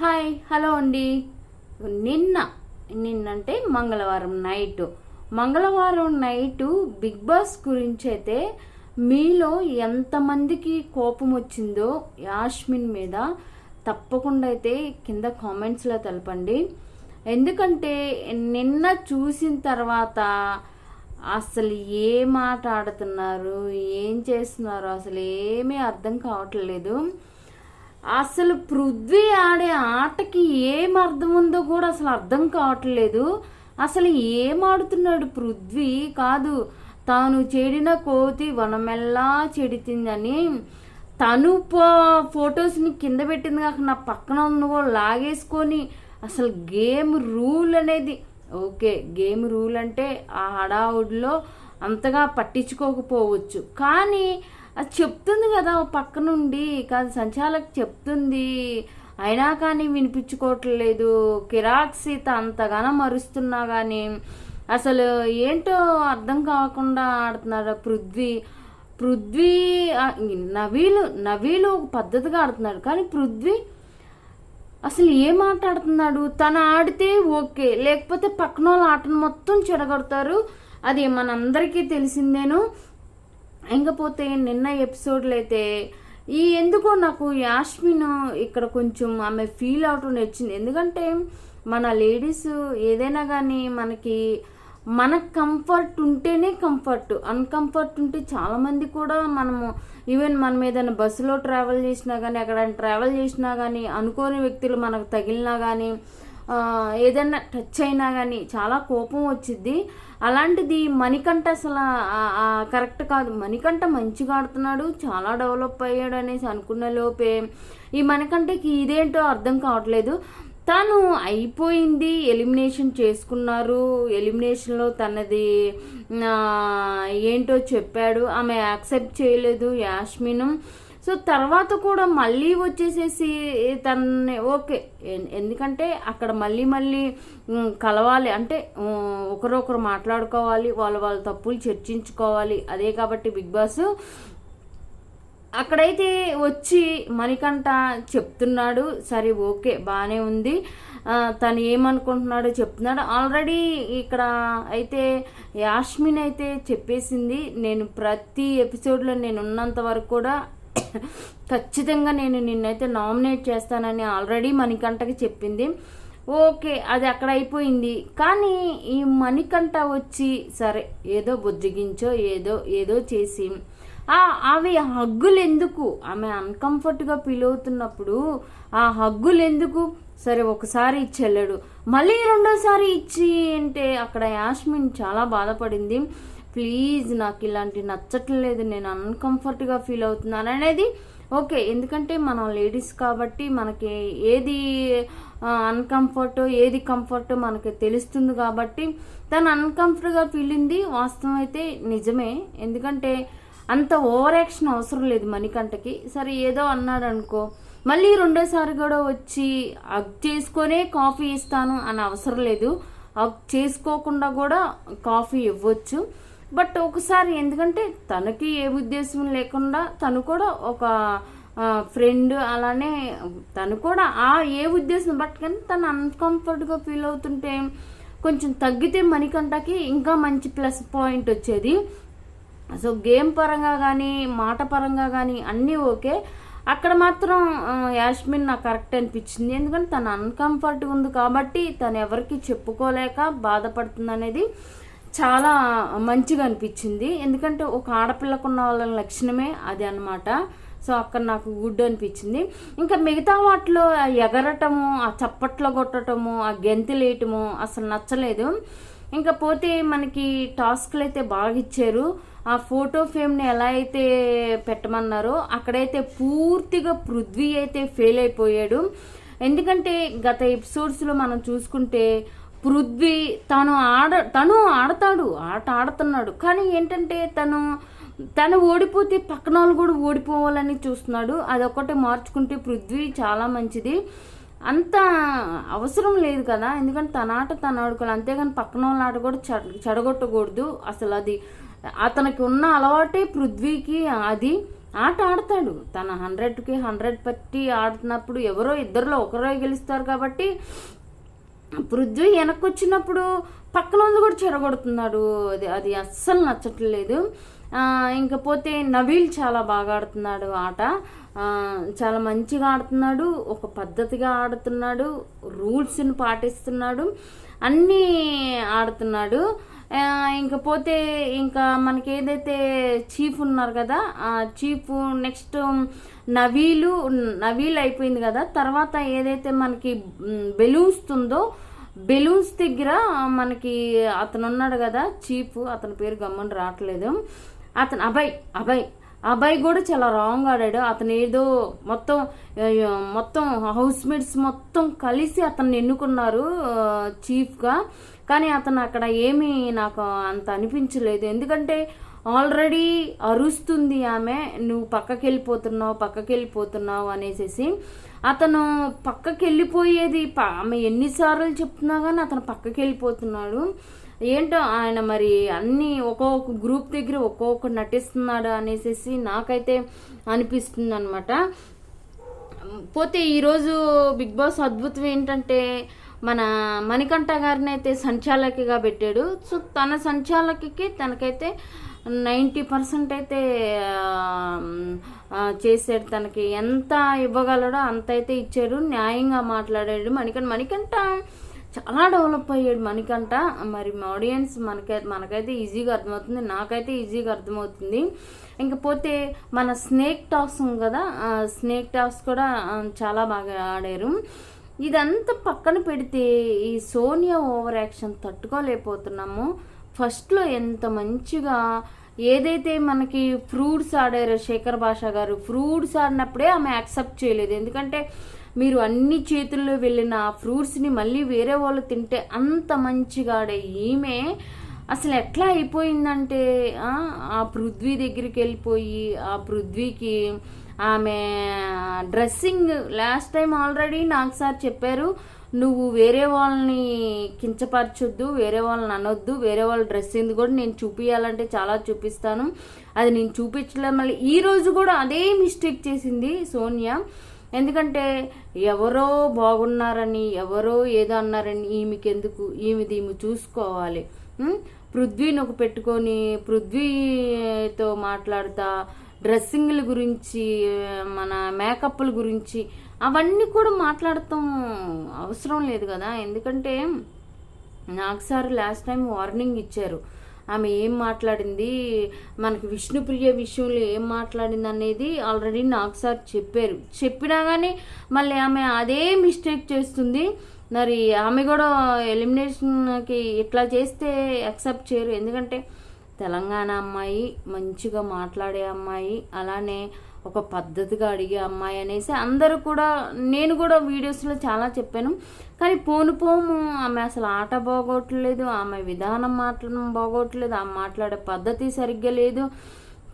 Hi hello అండి. నిన్న నిన్నంటే మంగళవారం నైట్. మంగళవారం నైట్ బిగ్ బాస్ గురించి అయితే మీలో ఎంతమందికి కోపం వచ్చిందో యాష్మిన్ మీద తప్పకుండా అయితే కింద కామెంట్స్లో తెలపండి. ఎందుకంటే నిన్న చూసిన తర్వాత అసలు ఏ మాట ఆడుతున్నారు ఏం చేస్తున్నారు అసలు ఏమీ అర్థం కావట్లేదు. అసలు పృథ్వీ ఆడే ఆటకి ఏం అర్థం ఉందో కూడా అసలు అర్థం కావట్లేదు. అసలు ఏం ఆడుతున్నాడు పృథ్వీ? కాదు తాను చెడిన కోతి వనమెల్లా చెడితిందని. తను ఫొటోస్ని కింద పెట్టింది కాక నా పక్కన ఉన్న కూడా లాగేసుకొని అసలు గేమ్ రూల్ అనేది ఓకే గేమ్ రూల్ అంటే ఆ హడావుడిలో అంతగా పట్టించుకోకపోవచ్చు. కానీ అది చెప్తుంది కదా పక్కనుండి పక్క నుండి కాదు సంచాలక్ చెప్తుంది. అయినా కానీ వినిపించుకోవట్లేదు. కిరాక్ సీత అంతగానో మరుస్తున్నా కానీ అసలు ఏంటో అర్థం కాకుండా ఆడుతున్నాడు పృథ్వీ. పృథ్వీ నవీలు నవీలు ఒక పద్ధతిగా ఆడుతున్నాడు. కానీ పృథ్వీ అసలు ఏం మాట్లాడుతున్నాడు తను ఆడితే ఓకే. లేకపోతే పక్కన వాళ్ళ ఆటను మొత్తం చెడగొడతారు. అది మనందరికీ తెలిసిందేను. ఇంకపోతే నిన్న ఎపిసోడ్లో అయితే ఈ ఎందుకో నాకు యాష్మిన్ ఇక్కడ కొంచెం ఆమె ఫీల్ అవటం నచ్చింది. ఎందుకంటే మన లేడీస్ ఏదైనా కానీ మనకి మన కంఫర్ట్ ఉంటేనే కంఫర్ట్. అన్కంఫర్ట్ ఉంటే చాలామంది కూడా మనము ఈవెన్ మనం ఏదైనా బస్సులో ట్రావెల్ చేసినా కానీ ఎక్కడైనా ట్రావెల్ చేసినా కానీ అనుకోని వ్యక్తులు మనకు తగిలినా కానీ ఏదైనా టచ్ అయినా కానీ చాలా కోపం వచ్చిద్ది. అలాంటిది మణికంఠ అసలు కరెక్ట్ కాదు. మణికంఠ మంచిగా ఆడుతున్నాడు చాలా డెవలప్ అయ్యాడు అనేసి అనుకున్న లోపే ఈ మణికంఠకి ఇదేంటో అర్థం కావట్లేదు. తను అయిపోయింది ఎలిమినేషన్ చేసుకున్నారు. ఎలిమినేషన్లో తనది ఏంటో చెప్పాడు. ఆమె యాక్సెప్ట్ చేయలేదు యాష్మిను. సో తర్వాత కూడా మళ్ళీ వచ్చేసేసి తనని ఓకే ఎందుకంటే అక్కడ మళ్ళీ మళ్ళీ కలవాలి. అంటే ఒకరొకరు మాట్లాడుకోవాలి వాళ్ళ వాళ్ళ తప్పులు చర్చించుకోవాలి. అదే కాబట్టి బిగ్ బాస్ అక్కడైతే వచ్చి మణికంఠ చెప్తున్నాడు సరే ఓకే బాగానే ఉంది. తను ఏమనుకుంటున్నాడో చెప్తున్నాడు. ఆల్రెడీ ఇక్కడ అయితే యాష్మిన్ అయితే చెప్పేసింది నేను ప్రతి ఎపిసోడ్లో నేను ఉన్నంత వరకు కూడా ఖచ్చితంగా నేను నిన్నైతే నామినేట్ చేస్తానని ఆల్రెడీ మణికంఠకి చెప్పింది. ఓకే అది అక్కడ అయిపోయింది. కానీ ఈ మణికంఠ వచ్చి సరే ఏదో బుజ్జగించో ఏదో ఏదో చేసి అవి హగ్గులు ఎందుకు ఆమె అన్కంఫర్ట్గా ఫీల్ అవుతున్నప్పుడు ఆ హగ్గులు ఎందుకు సరే ఒకసారి ఇచ్చెళ్ళాడు. మళ్ళీ రెండోసారి ఇచ్చి అంటే అక్కడ యాస్మిన్ చాలా బాధపడింది. ప్లీజ్ నాకు ఇలాంటి నచ్చట్లేదు. నేను అన్కంఫర్ట్గా ఫీల్ అవుతున్నాను అనేది ఓకే. ఎందుకంటే మనం లేడీస్ కాబట్టి మనకి ఏది అన్కంఫర్ట్ ఏది కంఫర్ట్ మనకి తెలుస్తుంది కాబట్టి తను అన్కంఫర్ట్గా ఫీల్ అయింది. వాస్తవం అయితే నిజమే. ఎందుకంటే అంత ఓవర్ యాక్షన్ అవసరం లేదు మణికంఠకి. సరే ఏదో అన్నాడు అనుకో మళ్ళీ రెండోసారి కూడా వచ్చి అగ్ చేసుకొనే కాఫీ ఇస్తాను అని అవసరం లేదు. అగ్ చేసుకోకుండా కూడా కాఫీ ఇవ్వచ్చు. బట్ ఒకసారి ఎందుకంటే తనకి ఏ ఉద్దేశం లేకుండా తను కూడా ఒక ఫ్రెండ్ అలానే తను కూడా ఆ ఏ ఉద్దేశం బట్ కానీ తను అన్కంఫర్ట్గా ఫీల్ అవుతుంటే కొంచెం తగ్గితే మణికంఠకి ఇంకా మంచి ప్లస్ పాయింట్ వచ్చేది. సో గేమ్ పరంగా కానీ మాట పరంగా కానీ అన్నీ ఓకే. అక్కడ మాత్రం యాష్మిన్ నాకు కరెక్ట్ అనిపించింది. ఎందుకంటే తను అన్కంఫర్ట్ ఉంది కాబట్టి తను ఎవరికి చెప్పుకోలేక బాధపడుతుంది అనేది చాలా మంచిగా అనిపించింది. ఎందుకంటే ఒక ఆడపిల్లకున్న వాళ్ళ లక్షణమే అది అన్నమాట. సో అక్కడ నాకు గుడ్ అనిపించింది. ఇంకా మిగతా వాటిలో ఎగరటము ఆ చప్పట్లో కొట్టటము ఆ గెంతులేయటము అసలు నచ్చలేదు. ఇంకా పోతే మనకి టాస్క్లు అయితే బాగా ఇచ్చారు ఆ ఫోటో ఫ్రేమ్ని ఎలా అయితే పెట్టమన్నారో అక్కడైతే పూర్తిగా పృథ్వీ అయితే ఫెయిల్ అయిపోయాడు. ఎందుకంటే గత ఎపిసోడ్స్లో మనం చూసుకుంటే పృథ్వీ తను ఆడ తను ఆడతాడు ఆట ఆడుతున్నాడు. కానీ ఏంటంటే తను తను ఓడిపోతే పక్కన వాళ్ళు కూడా ఓడిపోవాలని చూస్తున్నాడు. అదొక్కటే మార్చుకుంటే పృథ్వీ చాలా మంచిది. అంత అవసరం లేదు కదా. ఎందుకంటే తన ఆట తను ఆడుకోవాలి. అంతేగాని పక్కన వాళ్ళ ఆట కూడా చెడ చెడగొట్టకూడదు. అసలు అది అతనికి ఉన్న అలవాటే పృథ్వీకి అది. ఆట ఆడతాడు. తన హండ్రెడ్కి హండ్రెడ్ పట్టి ఆడుతున్నప్పుడు ఎవరో ఇద్దరిలో ఒకరో గెలుస్తారు కాబట్టి పృథ్వీ వెనక్కి వచ్చినప్పుడు పక్కన ఉంది కూడా చెడగొడుతున్నాడు. అది అది అస్సలు నచ్చట్లేదు. ఇంకపోతే నవీల్ చాలా బాగా ఆడుతున్నాడు ఆట. చాలా మంచిగా ఆడుతున్నాడు ఒక పద్ధతిగా ఆడుతున్నాడు రూల్స్ని పాటిస్తున్నాడు అన్నీ ఆడుతున్నాడు. ఇంకపోతే ఇంకా పోతే ఇంకా మనకి ఏదైతే చీఫ్ ఉన్నారు కదా ఆ చీఫ్ నెక్స్ట్ నవీలు నవీల్ అయిపోయింది కదా తర్వాత ఏదైతే మనకి బెలూన్స్ ఉందో బెలూన్స్ దగ్గర మనకి అతను ఉన్నాడు కదా చీఫ్ అతని పేరు గమ్మని రావట్లేదు. అతను అభయ్ అభయ్. అబ్బాయి కూడా చాలా రాంగ్ ఆడాడు. అతను ఏదో మొత్తం మొత్తం హౌస్ మేట్స్ మొత్తం కలిసి అతన్ని ఎన్నుకున్నారు చీఫ్గా కానీ అతను అక్కడ ఏమీ నాకు అంత అనిపించలేదు. ఎందుకంటే ఆల్రెడీ అరుస్తుంది ఆమె నువ్వు పక్కకి వెళ్ళిపోతున్నావు పక్కకి వెళ్ళిపోతున్నావు అనేసి అతను పక్కకి వెళ్ళిపోయేది ప- ఆమె ఎన్నిసార్లు చెప్తున్నా కానీ అతను పక్కకి వెళ్ళిపోతున్నాడు ఏంటో ఆయన మరి అన్ని ఒక్కొక్క గ్రూప్ దగ్గర ఒక్కొక్క నటిస్తున్నాడు అనేసి నాకైతే అనిపిస్తుంది అనమాట పోతే ఈరోజు బిగ్ బాస్ అద్భుతం ఏంటంటే మన మణికంఠ గారిని అయితే సంచాలకిగా పెట్టాడు. సో తన సంచాలకికి తనకైతే నైంటీ పర్సెంట్ అయితే చేశాడు. తనకి ఎంత ఇవ్వగలడో అంత అయితే ఇచ్చాడు. న్యాయంగా మాట్లాడాడు మణికంఠ. మణికంఠ చాలా డెవలప్ అయ్యాడు మనకంట. మరి ఆడియన్స్ మనకై మనకైతే ఈజీగా అర్థమవుతుంది నాకైతే ఈజీగా అర్థమవుతుంది. ఇంకపోతే మన స్నేక్ టాస్ ఉంది కదా స్నేక్ టాస్ కూడా చాలా బాగా ఆడారు. ఇదంతా పక్కన పెడితే ఈ సోనియా ఓవర్ యాక్షన్ తట్టుకోలేకపోతున్నాము. ఫస్ట్లో ఎంత మంచిగా ఏదైతే మనకి ఫ్రూట్స్ ఆడారో శేఖర్ భాష గారు ఫ్రూట్స్ ఆడినప్పుడే ఆమె యాక్సెప్ట్ చేయలేదు. ఎందుకంటే మీరు అన్ని చేతుల్లో వెళ్ళిన ఆ ఫ్రూట్స్ని మళ్ళీ వేరే వాళ్ళు తింటే అంత మంచిగాడే. ఈమె అసలు ఎట్లా అయిపోయిందంటే ఆ, పృథ్వీ దగ్గరికి వెళ్ళిపోయి ఆ పృథ్వీకి ఆమె డ్రెస్సింగ్ లాస్ట్ టైం ఆల్రెడీ నాకు సార్ చెప్పారు నువ్వు వేరే వాళ్ళని కించపరచొద్దు వేరే వాళ్ళని అనొద్దు వేరే వాళ్ళ డ్రెస్సింగ్ కూడా నేను చూపించాలంటే చాలా చూపిస్తాను. అది నేను చూపించలే మళ్ళీ ఈరోజు కూడా అదే మిస్టేక్ చేసింది సోనియా. ఎందుకంటే ఎవరో బాగున్నారని ఎవరో ఏదో అన్నారని ఈమెకెందుకు? ఈమెది ఈమె చూసుకోవాలి. పృథ్వీని ఒక పెట్టుకొని పృథ్వీతో మాట్లాడుతా డ్రెస్సింగ్ల గురించి మన మేకప్ల గురించి అవన్నీ కూడా మాట్లాడటం అవసరం లేదు కదా. ఎందుకంటే నాకు సార్ లాస్ట్ టైం వార్నింగ్ ఇచ్చారు. ఆమె ఏం మాట్లాడింది? మనకి విష్ణుప్రియ విషయంలో ఏం మాట్లాడింది అనేది ఆల్రెడీ నాకు సార్ చెప్పారు. చెప్పినా కానీ మళ్ళీ ఆమె అదే మిస్టేక్ చేస్తుంది. మరి ఆమె కూడా ఎలిమినేషన్కి ఇట్లా చేస్తే యాక్సెప్ట్ చేయరు. ఎందుకంటే తెలంగాణ అమ్మాయి మంచిగా మాట్లాడే అమ్మాయి అలానే ఒక పద్ధతిగా అడిగే అమ్మాయి అనేసి అందరూ కూడా నేను కూడా వీడియోస్లో చాలా చెప్పాను. కానీ పోను పోము ఆమె అసలు ఆట బాగోట్లేదు ఆమె విధానం మాట్లాడడం బాగోట్లేదు ఆమె మాట్లాడే పద్ధతి సరిగ్గా లేదు.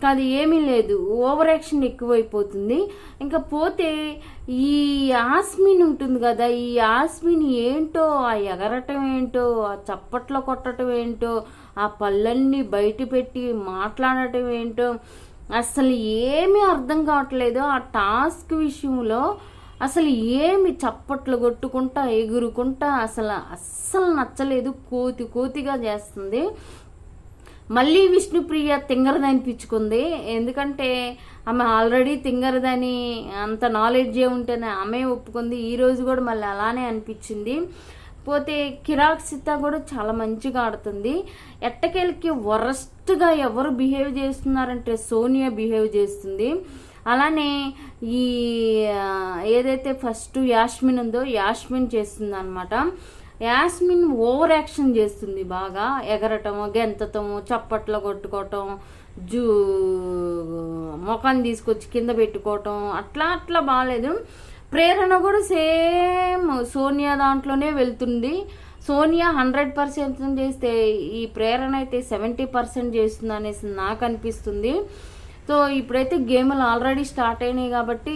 అది ఏమీ లేదు. ఓవర్ యాక్షన్ ఎక్కువైపోతుంది. ఇంకా పోతే ఈ ఆస్మిన్ ఉంటుంది కదా ఈ ఆస్మిన్ ఏంటో ఆ ఎగరటం ఏంటో ఆ చప్పట్లో కొట్టడం ఏంటో ఆ పళ్ళన్నీ బయట పెట్టి మాట్లాడటం ఏంటో అసలు ఏమీ అర్థం కావట్లేదు ఆ టాస్క్ విషయంలో. అసలు ఏమి చప్పట్లు కొట్టుకుంటా ఎగురుకుంటా అసలు అస్సలు నచ్చలేదు. కోతి కోతిగా చేస్తుంది. మళ్ళీ విష్ణుప్రియ తింగరది అనిపించుకుంది ఎందుకంటే ఆమె ఆల్రెడీ తింగరదని అంత నాలెడ్జ్ ఉంటేనే ఆమె ఒప్పుకుంది. ఈరోజు కూడా మళ్ళీ అలానే అనిపించింది. పోతే కిరాక్ సీత కూడా చాలా మంచిగా ఆడుతుంది. ఎట్టకేలకి వరస్ట్గా ఎవరు బిహేవ్ చేస్తున్నారంటే సోనియా బిహేవ్ చేస్తుంది. అలానే ఈ ఏదైతే ఫస్ట్ యాస్మిన్ ఉందో యాస్మిన్ చేస్తుంది అనమాట యాస్మిన్ ఓవర్ యాక్షన్ చేస్తుంది బాగా. ఎగరటము గెంతటము చప్పట్లు కొట్టుకోవటం జూ ముఖం తీసుకొచ్చి కింద పెట్టుకోవటం అట్లా అట్లా బాగాలేదు. ప్రేరణ కూడా సేమ్ సోనియా దాంట్లోనే వెళ్తుంది. సోనియా హండ్రెడ్ పర్సెంట్ చేస్తే ఈ ప్రేరణ అయితే సెవెంటీ పర్సెంట్ చేస్తుంది అనేసి నాకు అనిపిస్తుంది. సో ఇప్పుడైతే గేమ్లు ఆల్రెడీ స్టార్ట్ అయినాయి కాబట్టి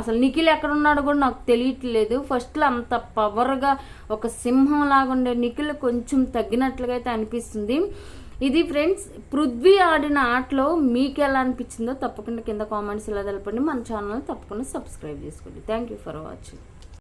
అసలు నిఖిల్ ఎక్కడున్నాడో కూడా నాకు తెలియట్లేదు. ఫస్ట్లో అంత పవర్గా ఒక సింహం లాగా ఉండే నిఖిల్ కొంచెం తగ్గినట్లుగా అయితే అనిపిస్తుంది. ఇది ఫ్రెండ్స్ పృథ్వీ ఆడిన ఆటలో మీకు ఎలా అనిపించిందో తప్పకుండా కింద కామెంట్స్ ఇలా తెలపండి. మన ఛానల్ తప్పకుండా సబ్స్క్రైబ్ చేసుకోండి. Thank you for watching